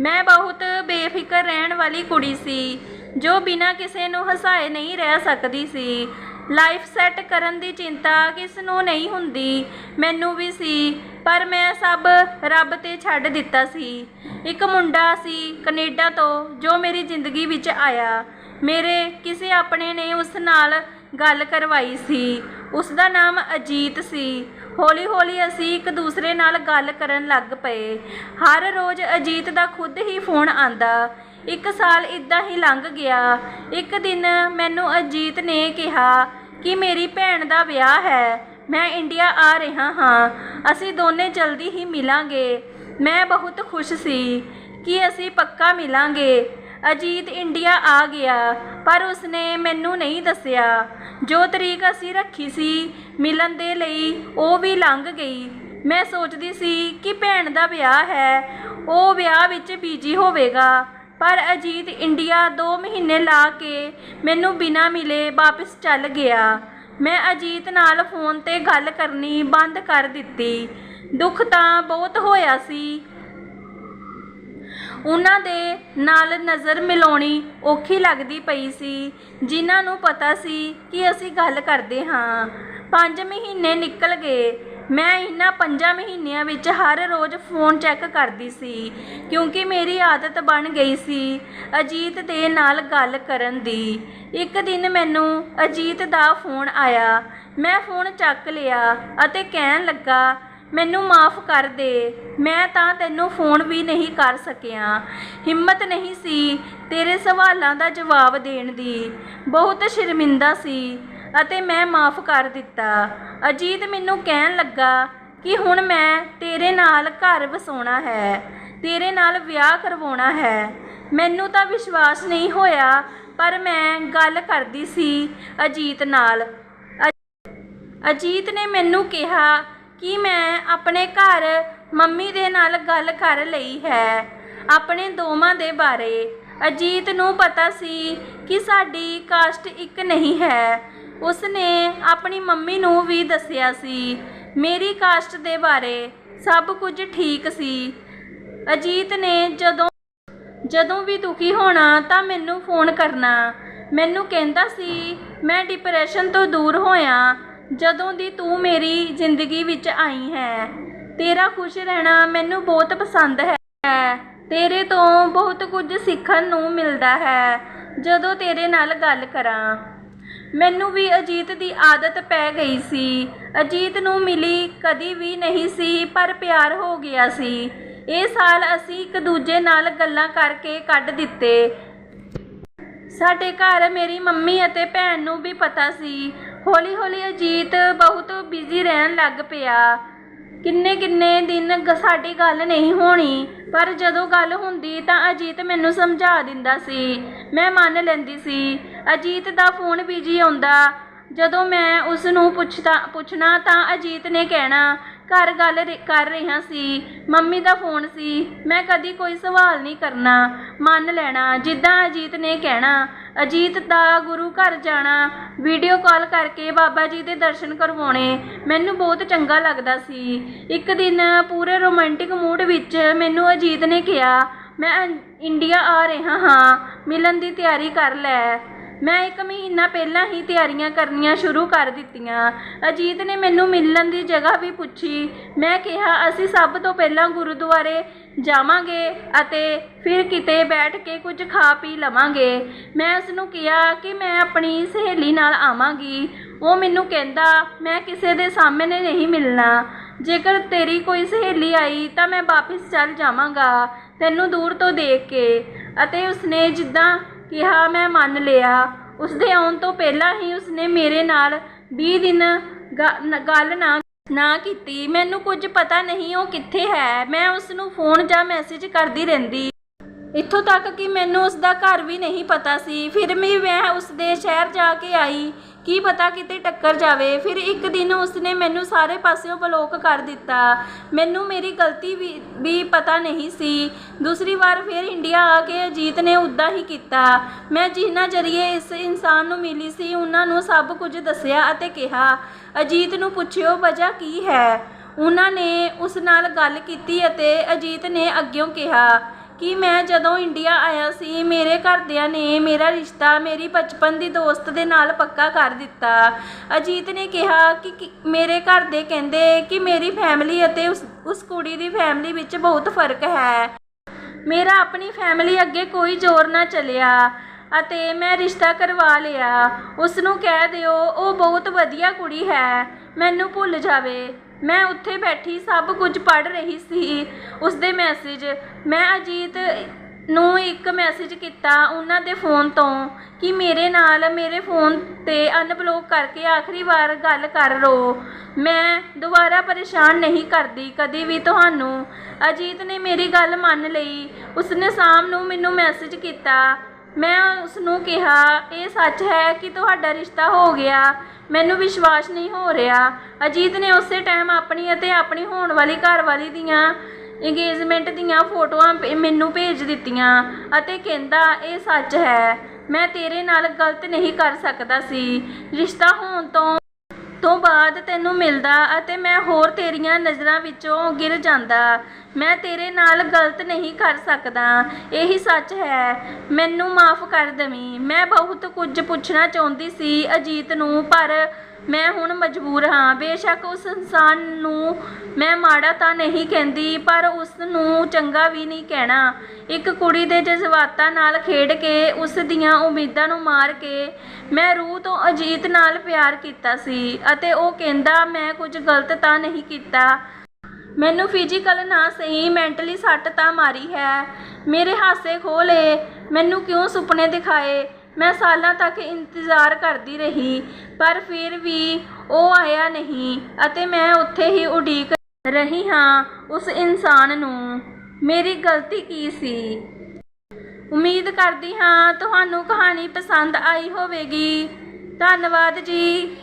ਮੈਂ ਬਹੁਤ ਬੇਫਿਕਰ ਰਹਿਣ ਵਾਲੀ ਕੁੜੀ ਸੀ, ਜੋ ਬਿਨਾਂ ਕਿਸੇ ਨੂੰ ਹਸਾਏ ਨਹੀਂ ਰਹਿ ਸਕਦੀ ਸੀ। ਲਾਈਫ ਸੈੱਟ ਕਰਨ ਦੀ ਚਿੰਤਾ ਕਿਸ ਨੂੰ ਨਹੀਂ ਹੁੰਦੀ, ਮੈਨੂੰ ਵੀ ਸੀ, ਪਰ ਮੈਂ ਸਭ ਰੱਬ ਤੇ ਛੱਡ ਦਿੱਤਾ ਸੀ। ਇੱਕ ਮੁੰਡਾ ਸੀ ਕੈਨੇਡਾ ਤੋਂ, ਜੋ ਮੇਰੀ ਜ਼ਿੰਦਗੀ ਵਿੱਚ ਆਇਆ। ਮੇਰੇ ਕਿਸੇ ਆਪਣੇ ਨੇ ਉਸ ਨਾਲ ਗੱਲ ਕਰਵਾਈ ਸੀ। ਉਸ ਦਾ ਨਾਮ ਅਜੀਤ ਸੀ। ਹੌਲੀ ਹੌਲੀ ਅਸੀਂ ਇੱਕ ਦੂਸਰੇ ਨਾਲ ਗੱਲ ਕਰਨ ਲੱਗ ਪਏ। ਹਰ ਰੋਜ਼ ਅਜੀਤ ਦਾ ਖੁਦ ਹੀ ਫੋਨ ਆਂਦਾ। ਇੱਕ ਸਾਲ ਇਦਾਂ ਹੀ ਲੰਘ ਗਿਆ। ਇੱਕ ਦਿਨ ਮੈਨੂੰ ਅਜੀਤ ਨੇ ਕਿਹਾ ਕਿ ਮੇਰੀ ਭੈਣ ਦਾ ਵਿਆਹ ਹੈ। ਮੈਂ ਇੰਡੀਆ ਆ ਰਿਹਾ ਹਾਂ। ਅਸੀਂ ਦੋਨੇ ਜਲਦੀ ਹੀ ਮਿਲਾਂਗੇ। ਮੈਂ ਬਹੁਤ ਖੁਸ਼ ਸੀ ਕਿ ਅਸੀਂ ਪੱਕਾ ਮਿਲਾਂਗੇ। ਅਜੀਤ ਇੰਡੀਆ ਆ ਗਿਆ, ਪਰ ਉਸਨੇ ਮੈਨੂੰ ਨਹੀਂ ਦੱਸਿਆ। ਜੋ ਤਰੀਕ ਅਸੀਂ ਰੱਖੀ ਸੀ ਮਿਲਣ ਦੇ ਲਈ, ਉਹ ਵੀ ਲੰਘ ਗਈ। ਮੈਂ ਸੋਚਦੀ ਸੀ ਕਿ ਭੈਣ ਦਾ ਵਿਆਹ ਹੈ, ਉਹ ਵਿਆਹ ਵਿੱਚ ਬੀਜੀ ਹੋਵੇਗਾ। ਪਰ ਅਜੀਤ ਇੰਡੀਆ 2 ਮਹੀਨੇ ਲਾ ਕੇ ਮੈਨੂੰ ਬਿਨਾਂ ਮਿਲੇ ਵਾਪਸ ਚੱਲ ਗਿਆ। ਮੈਂ ਅਜੀਤ ਨਾਲ ਫੋਨ ਤੇ ਗੱਲ ਕਰਨੀ ਬੰਦ ਕਰ ਦਿੱਤੀ। ਦੁੱਖ ਤਾਂ ਬਹੁਤ ਹੋਇਆ ਸੀ ਉਹਨਾਂ ਦੇ ਨਾਲ ਨਜ਼ਰ ਮਿਲਾਉਣੀ ਔਖੀ ਲੱਗਦੀ ਪਈ ਸੀ, ਜਿਨ੍ਹਾਂ ਨੂੰ ਪਤਾ ਸੀ ਕਿ ਅਸੀਂ ਗੱਲ ਕਰਦੇ ਹਾਂ। 5 ਮਹੀਨੇ ਨਿਕਲ ਗਏ। ਮੈਂ ਇਹਨਾਂ 5 ਮਹੀਨਿਆਂ ਵਿੱਚ ਹਰ ਰੋਜ਼ ਫੋਨ ਚੈੱਕ ਕਰਦੀ ਸੀ, ਕਿਉਂਕਿ ਮੇਰੀ ਆਦਤ ਬਣ ਗਈ ਸੀ ਅਜੀਤ ਦੇ ਨਾਲ ਗੱਲ ਕਰਨ ਦੀ। ਇੱਕ ਦਿਨ ਮੈਨੂੰ ਅਜੀਤ ਦਾ ਫੋਨ ਆਇਆ। ਮੈਂ ਫੋਨ ਚੱਕ ਲਿਆ ਅਤੇ ਕਹਿਣ ਲੱਗਾ ਮੈਨੂੰ ਮਾਫ ਕਰ ਦੇ। ਮੈਂ ਤਾਂ ਤੈਨੂੰ ਫੋਨ ਵੀ ਨਹੀਂ ਕਰ ਸਕਿਆ। ਹਿੰਮਤ ਨਹੀਂ ਸੀ ਤੇਰੇ ਸਵਾਲਾਂ ਦਾ ਜਵਾਬ ਦੇਣ ਦੀ। ਬਹੁਤ ਸ਼ਰਮਿੰਦਾ ਸੀ ਅਤੇ ਮੈਂ ਮਾਫ ਕਰ ਦਿੱਤਾ। ਅਜੀਤ ਮੈਨੂੰ ਕਹਿਣ ਲੱਗਾ ਕਿ ਹੁਣ ਮੈਂ ਤੇਰੇ ਨਾਲ ਘਰ ਵਸਾਉਣਾ ਹੈ, ਤੇਰੇ ਨਾਲ ਵਿਆਹ ਕਰਵਾਉਣਾ ਹੈ। ਮੈਨੂੰ ਤਾਂ ਵਿਸ਼ਵਾਸ ਨਹੀਂ ਹੋਇਆ, ਪਰ ਮੈਂ ਗੱਲ ਕਰਦੀ ਸੀ ਅਜੀਤ ਨਾਲ। ਅਜੀਤ ਨੇ ਮੈਨੂੰ ਕਿਹਾ ਕਿ ਮੈਂ ਆਪਣੇ ਘਰ ਮੰਮੀ ਦੇ ਨਾਲ ਗੱਲ ਕਰ ਲਈ ਹੈ। ਆਪਣੇ ਦੋਵਾਂ ਦੇ ਬਾਰੇ। ਅਜੀਤ ਨੂੰ ਪਤਾ ਸੀ ਕਿ ਸਾਡੀ ਕਾਸਟ ਇੱਕ ਨਹੀਂ ਹੈ। ਉਸਨੇ ਆਪਣੀ ਮੰਮੀ ਨੂੰ ਵੀ ਦੱਸਿਆ ਸੀ, ਮੇਰੀ ਕਾਸਟ ਦੇ ਬਾਰੇ ਸਭ ਕੁਝ ਠੀਕ ਸੀ। ਅਜੀਤ ਨੇ ਜਦੋਂ ਜਦੋਂ ਵੀ ਦੁਖੀ ਹੋਣਾ ਤਾਂ ਮੈਨੂੰ ਫੋਨ ਕਰਨਾ। ਮੈਨੂੰ ਕਹਿੰਦਾ ਸੀ, ਮੈਂ ਡਿਪਰੈਸ਼ਨ ਤੋਂ ਦੂਰ ਹੋਇਆ। ਜਦੋਂ ਦੀ ਤੂੰ ਮੇਰੀ ਜ਼ਿੰਦਗੀ ਵਿੱਚ ਆਈ ਹੈ, ਤੇਰਾ ਖੁਸ਼ ਰਹਿਣਾ ਮੈਨੂੰ ਬਹੁਤ ਪਸੰਦ ਹੈ। ਤੇਰੇ ਤੋਂ ਬਹੁਤ ਕੁਝ ਸਿੱਖਣ ਨੂੰ ਮਿਲਦਾ ਹੈ, ਜਦੋਂ ਤੇਰੇ ਨਾਲ ਗੱਲ ਕਰਾਂ। ਮੈਨੂੰ ਵੀ ਅਜੀਤ ਦੀ ਆਦਤ ਪੈ ਗਈ ਸੀ। ਅਜੀਤ ਨੂੰ ਮਿਲੀ ਕਦੀ ਵੀ ਨਹੀਂ ਸੀ, ਪਰ ਪਿਆਰ ਹੋ ਗਿਆ ਸੀ। ਇਹ ਸਾਲ ਅਸੀਂ ਇੱਕ ਦੂਜੇ ਨਾਲ ਗੱਲਾਂ ਕਰਕੇ ਕੱਢ ਦਿੱਤੇ। ਸਾਡੇ ਘਰ ਮੇਰੀ ਮੰਮੀ ਅਤੇ ਭੈਣ ਨੂੰ ਵੀ ਪਤਾ ਸੀ। ਹੌਲੀ ਹੌਲੀ ਅਜੀਤ ਬਹੁਤ ਬਿਜ਼ੀ ਰਹਿਣ ਲੱਗ ਪਿਆ। ਕਿੰਨੇ ਕਿੰਨੇ ਦਿਨ ਸਾਡੀ ਗੱਲ ਨਹੀਂ ਹੋਣੀ, ਪਰ ਜਦੋਂ ਗੱਲ ਹੁੰਦੀ ਤਾਂ ਅਜੀਤ ਮੈਨੂੰ ਸਮਝਾ ਦਿੰਦਾ ਸੀ। ਮੈਂ ਮੰਨ ਲੈਂਦੀ ਸੀ। ਅਜੀਤ ਦਾ ਫੋਨ ਬਿਜ਼ੀ ਆਉਂਦਾ। ਜਦੋਂ ਮੈਂ ਉਸ ਨੂੰ ਪੁੱਛਦਾ ਪੁੱਛਣਾ ਤਾਂ ਅਜੀਤ ਨੇ ਕਹਿਣਾ, ਘਰ ਗੱਲ ਕਰ ਰਿਹਾ ਸੀ। ਮੰਮੀ ਦਾ ਫੋਨ ਸੀ। ਮੈਂ ਕਦੀ ਕੋਈ ਸਵਾਲ ਨਹੀਂ ਕਰਨਾ। ਮੰਨ ਲੈਣਾ। ਜਿੱਦਾਂ ਅਜੀਤ ਨੇ ਕਹਿਣਾ ਅਜੀਤ ਦਾ ਗੁਰੂ ਘਰ ਜਾਣਾ। ਵੀਡੀਓ ਕਾਲ ਕਰਕੇ ਬਾਬਾ ਜੀ ਦੇ ਦਰਸ਼ਨ ਕਰਵਾਉਣੇ। ਮੈਨੂੰ ਬਹੁਤ ਚੰਗਾ ਲੱਗਦਾ ਸੀ। ਇੱਕ ਦਿਨ ਪੂਰੇ ਰੋਮਾਂਟਿਕ ਮੂਡ ਵਿੱਚ ਮੈਨੂੰ ਅਜੀਤ ਨੇ ਕਿਹਾ, ਮੈਂ ਇੰਡੀਆ ਆ ਰਿਹਾ ਹਾਂ। ਮਿਲਣ ਦੀ ਤਿਆਰੀ ਕਰ ਲੈ। ਮੈਂ ਇੱਕ ਮਹੀਨਾ ਪਹਿਲਾਂ ਹੀ ਤਿਆਰੀਆਂ ਕਰਨੀਆਂ ਸ਼ੁਰੂ ਕਰ ਦਿੱਤੀਆਂ। ਅਜੀਤ ਨੇ ਮੈਨੂੰ ਮਿਲਣ ਦੀ ਜਗ੍ਹਾ ਵੀ ਪੁੱਛੀ। ਮੈਂ ਕਿਹਾ, ਅਸੀਂ ਸਭ ਤੋਂ ਪਹਿਲਾਂ ਗੁਰਦੁਆਰੇ ਜਾਵਾਂਗੇ ਅਤੇ ਫਿਰ ਕਿਤੇ ਬੈਠ ਕੇ ਕੁਝ ਖਾ ਪੀ ਲਵਾਂਗੇ। ਮੈਂ ਉਸ ਨੂੰ ਕਿਹਾ ਕਿ ਮੈਂ ਆਪਣੀ ਸਹੇਲੀ ਨਾਲ ਆਵਾਂਗੀ। ਉਹ ਮੈਨੂੰ ਕਹਿੰਦਾ, ਮੈਂ ਕਿਸੇ ਦੇ ਸਾਹਮਣੇ ਨਹੀਂ ਮਿਲਣਾ। ਜੇਕਰ ਤੇਰੀ ਕੋਈ ਸਹੇਲੀ ਆਈ ਤਾਂ ਮੈਂ ਵਾਪਸ ਚੱਲ ਜਾਵਾਂਗਾ ਤੈਨੂੰ ਦੂਰ ਤੋਂ ਦੇਖ ਕੇ। ਅਤੇ ਉਸਨੇ ਜਿੱਦਾਂ ਕਿਹਾ, ਮੈਂ ਮੰਨ ਲਿਆ। ਉਸਦੇ ਆਉਣ ਤੋਂ ਪਹਿਲਾਂ ਹੀ ਉਸਨੇ ਮੇਰੇ ਨਾਲ 20 ਦਿਨ ਗੱਲ ਨਾ ਨਾ ਕੀਤੀ। ਮੈਨੂੰ ਕੁਝ ਪਤਾ ਨਹੀਂ ਉਹ ਕਿੱਥੇ ਹੈ। ਮੈਂ ਉਸ ਨੂੰ ਫੋਨ ਜਾਂ ਮੈਸੇਜ ਕਰਦੀ ਰਹਿੰਦੀ। ਇੱਥੋਂ ਤੱਕ ਕਿ ਮੈਨੂੰ ਉਸ ਦਾ ਘਰ ਵੀ ਨਹੀਂ ਪਤਾ ਸੀ। ਫਿਰ ਵੀ ਮੈਂ ਉਸ ਦੇ ਸ਼ਹਿਰ ਜਾ ਕੇ ਆਈ। ਕੀ ਪਤਾ ਕਿਤੇ ਟੱਕਰ ਜਾਵੇ। ਫਿਰ ਇੱਕ ਦਿਨ ਉਸਨੇ ਮੈਨੂੰ ਸਾਰੇ ਪਾਸਿਓਂ ਬਲੌਕ ਕਰ ਦਿੱਤਾ। ਮੈਨੂੰ ਮੇਰੀ ਗਲਤੀ ਵੀ ਵੀ ਪਤਾ ਨਹੀਂ ਸੀ। ਦੂਸਰੀ ਵਾਰ ਫਿਰ ਇੰਡੀਆ ਆ ਕੇ ਅਜੀਤ ਨੇ ਉਦਾਂ ਹੀ ਕੀਤਾ। ਮੈਂ ਜਿਨ੍ਹਾਂ ਜਰੀਏ ਇਸ ਇਨਸਾਨ ਨੂੰ ਮਿਲੀ ਸੀ, ਉਹਨਾਂ ਨੂੰ ਸਭ ਕੁਝ ਦੱਸਿਆ ਅਤੇ ਕਿਹਾ, ਅਜੀਤ ਨੂੰ ਪੁੱਛਿਓ, ਵਜ੍ਹਾ ਕੀ ਹੈ? ਉਹਨਾਂ ਨੇ ਉਸ ਨਾਲ ਗੱਲ ਕੀਤੀ ਅਤੇ ਅਜੀਤ ਨੇ ਅੱਗਿਓਂ ਕਿਹਾ ਕਿ ਮੈਂ ਜਦੋਂ ਇੰਡੀਆ ਆਇਆ ਸੀ, ਮੇਰੇ ਘਰਦਿਆਂ ਨੇ ਮੇਰਾ ਰਿਸ਼ਤਾ ਮੇਰੀ ਬਚਪਨ ਦੀ ਦੋਸਤ ਦੇ ਨਾਲ ਪੱਕਾ ਕਰ ਦਿੱਤਾ। ਅਜੀਤ ਨੇ ਕਿਹਾ ਕਿ ਕਿ ਮੇਰੇ ਘਰ ਦੇ ਕਹਿੰਦੇ ਕਿ ਮੇਰੀ ਫੈਮਿਲੀ ਅਤੇ ਉਸ ਉਸ ਕੁੜੀ ਦੀ ਫੈਮਿਲੀ ਵਿੱਚ ਬਹੁਤ ਫ਼ਰਕ ਹੈ। ਮੇਰਾ ਆਪਣੀ ਫੈਮਿਲੀ ਅੱਗੇ ਕੋਈ ਜ਼ੋਰ ਨਾ ਚੱਲਿਆ ਅਤੇ ਮੈਂ ਰਿਸ਼ਤਾ ਕਰਵਾ ਲਿਆ। ਉਸ ਨੂੰ ਕਹਿ ਦਿਓ, ਉਹ ਬਹੁਤ ਵਧੀਆ ਕੁੜੀ ਹੈ, ਮੈਨੂੰ ਭੁੱਲ ਜਾਵੇ। ਮੈਂ ਉੱਥੇ ਬੈਠੀ ਸਭ ਕੁਝ ਪੜ੍ਹ ਰਹੀ ਸੀ। ਉਸਦੇ ਮੈਸੇਜ ਮੈਂ ਅਜੀਤ ਨੂੰ ਇੱਕ ਮੈਸੇਜ ਕੀਤਾ ਉਹਨਾਂ ਦੇ ਫੋਨ ਤੋਂ ਕਿ ਮੇਰੇ ਨਾਲ ਮੇਰੇ ਫੋਨ ਤੇ ਅਨਬਲੌਕ ਕਰਕੇ ਆਖਰੀ ਵਾਰ ਗੱਲ ਕਰ ਲੋ ਮੈਂ ਦੁਬਾਰਾ ਪਰੇਸ਼ਾਨ ਨਹੀਂ ਕਰਦੀ ਕਦੀ ਵੀ ਤੁਹਾਨੂੰ। ਅਜੀਤ ਨੇ ਮੇਰੀ ਗੱਲ ਮੰਨ ਲਈ। ਉਸਨੇ ਸ਼ਾਮ ਨੂੰ ਮੈਨੂੰ ਮੈਸੇਜ ਕੀਤਾ ਮੈਂ ਉਸ ਨੂੰ ਕਿਹਾ, ਇਹ ਸੱਚ ਹੈ ਕਿ ਤੁਹਾਡਾ ਰਿਸ਼ਤਾ ਹੋ ਗਿਆ। ਮੈਨੂੰ ਵਿਸ਼ਵਾਸ ਨਹੀਂ ਹੋ ਰਿਹਾ। ਅਜੀਤ ਨੇ ਉਸੇ ਟਾਈਮ ਆਪਣੀ ਅਤੇ ਆਪਣੀ ਹੋਣ ਵਾਲੀ ਘਰਵਾਲੀ ਦੀਆਂ ਇੰਗੇਜਮੈਂਟ ਦੀਆਂ ਫੋਟੋਆਂ ਮੈਨੂੰ ਭੇਜ ਦਿੱਤੀਆਂ ਅਤੇ ਕਹਿੰਦਾ, ਇਹ ਸੱਚ ਹੈ। ਮੈਂ ਤੇਰੇ ਨਾਲ ਗਲਤ ਨਹੀਂ ਕਰ ਸਕਦਾ ਸੀ। ਰਿਸ਼ਤਾ ਹੋਣ ਤੋਂ ਤੋਂ ਬਾਅਦ ਤੈਨੂੰ ਮਿਲਦਾ ਅਤੇ ਮੈਂ ਹੋਰ ਤੇਰੀਆਂ ਨਜ਼ਰਾਂ ਵਿੱਚੋਂ ਗਿਰ ਜਾਂਦਾ। ਮੈਂ ਤੇਰੇ ਨਾਲ ਗਲਤ ਨਹੀਂ ਕਰ ਸਕਦਾ। ਇਹੀ ਸੱਚ ਹੈ। ਮੈਨੂੰ ਮਾਫ ਕਰ ਦੇਵੀਂ। ਮੈਂ ਬਹੁਤ ਕੁਝ ਪੁੱਛਣਾ ਚਾਹੁੰਦੀ ਸੀ ਅਜੀਤ ਨੂੰ, ਪਰ ਮੈਂ ਹੁਣ ਮਜਬੂਰ ਹਾਂ। ਬੇਸ਼ੱਕ ਉਸ ਇਨਸਾਨ ਨੂੰ ਮੈਂ ਮਾੜਾ ਤਾਂ ਨਹੀਂ ਕਹਿੰਦੀ, ਪਰ ਉਸ ਨੂੰ ਚੰਗਾ ਵੀ ਨਹੀਂ ਕਹਿਣਾ। ਇੱਕ ਕੁੜੀ ਦੇ ਜਜ਼ਬਾਤਾਂ ਨਾਲ ਖੇਡ ਕੇ, ਉਸ ਦੀਆਂ ਉਮੀਦਾਂ ਨੂੰ ਮਾਰ ਕੇ ਮੈਂ ਰੂਹ ਤੋਂ ਅਜੀਤ ਨਾਲ ਪਿਆਰ ਕੀਤਾ ਸੀ ਅਤੇ ਉਹ ਕਹਿੰਦਾ, ਮੈਂ ਕੁਝ ਗਲਤ ਤਾਂ ਨਹੀਂ ਕੀਤਾ। ਮੈਨੂੰ ਫਿਜ਼ੀਕਲ ਨਾ ਸਹੀ ਮੈਂਟਲੀ ਸੱਟ ਤਾਂ ਮਾਰੀ ਹੈ। ਮੇਰੇ ਹਾਸੇ ਖੋਹ ਲਏ। ਮੈਨੂੰ ਕਿਉਂ ਸੁਪਨੇ ਦਿਖਾਏ? ਮੈਂ ਸਾਲਾਂ ਤੱਕ ਇੰਤਜ਼ਾਰ ਕਰਦੀ ਰਹੀ, ਪਰ ਫਿਰ ਵੀ ਉਹ ਆਇਆ ਨਹੀਂ ਅਤੇ ਮੈਂ ਉੱਥੇ ਹੀ ਉਡੀਕ ਰਹੀ ਹਾਂ ਉਸ ਇਨਸਾਨ ਨੂੰ। ਮੇਰੀ ਗਲਤੀ ਕੀ ਸੀ? ਉਮੀਦ ਕਰਦੀ ਹਾਂ ਤੁਹਾਨੂੰ ਕਹਾਣੀ ਪਸੰਦ ਆਈ ਹੋਵੇਗੀ। ਧੰਨਵਾਦ ਜੀ।